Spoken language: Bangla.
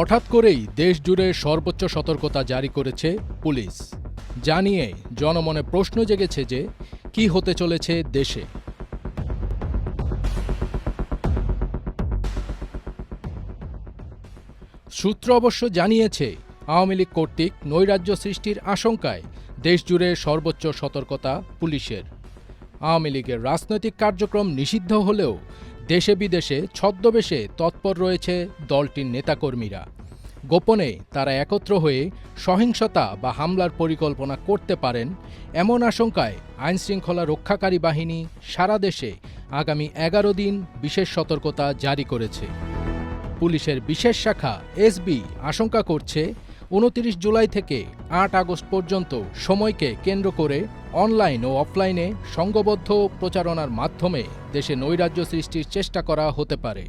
হঠাৎ করেই দেশ জুড়ে সর্বোচ্চ সতর্কতা জারি করেছে পুলিশ। জানিয়ে জনমনে প্রশ্ন জেগেছে যে, কি হতে চলেছে দেশে? সূত্র অবশ্য জানিয়েছে, আওয়ামী লীগ কর্তৃক নৈরাজ্য সৃষ্টির আশঙ্কায় দেশজুড়ে সর্বোচ্চ সতর্কতা পুলিশের। আওয়ামী লীগের রাজনৈতিক কার্যক্রম নিষিদ্ধ হলেও দেশে বিদেশে ছদ্মবেশে তৎপর রয়েছে দলটির নেতাকর্মীরা। গোপনে তারা একত্র হয়ে সহিংসতা বা হামলার পরিকল্পনা করতে পারেন এমন আশঙ্কায় আইনশৃঙ্খলা রক্ষাকারী বাহিনী সারা দেশে আগামী এগারো দিন বিশেষ সতর্কতা জারি করেছে। পুলিশের বিশেষ শাখা এসবি আশঙ্কা করছে উনতিরিশ জুলাই থেকে আট আগস্ট পর্যন্ত সময়কে কেন্দ্র করে অনলাইন ও অফলাইনে সংঘবদ্ধ প্রচারণার মাধ্যমে দেশে নৈরাজ্য সৃষ্টির চেষ্টা করা হতে পারে।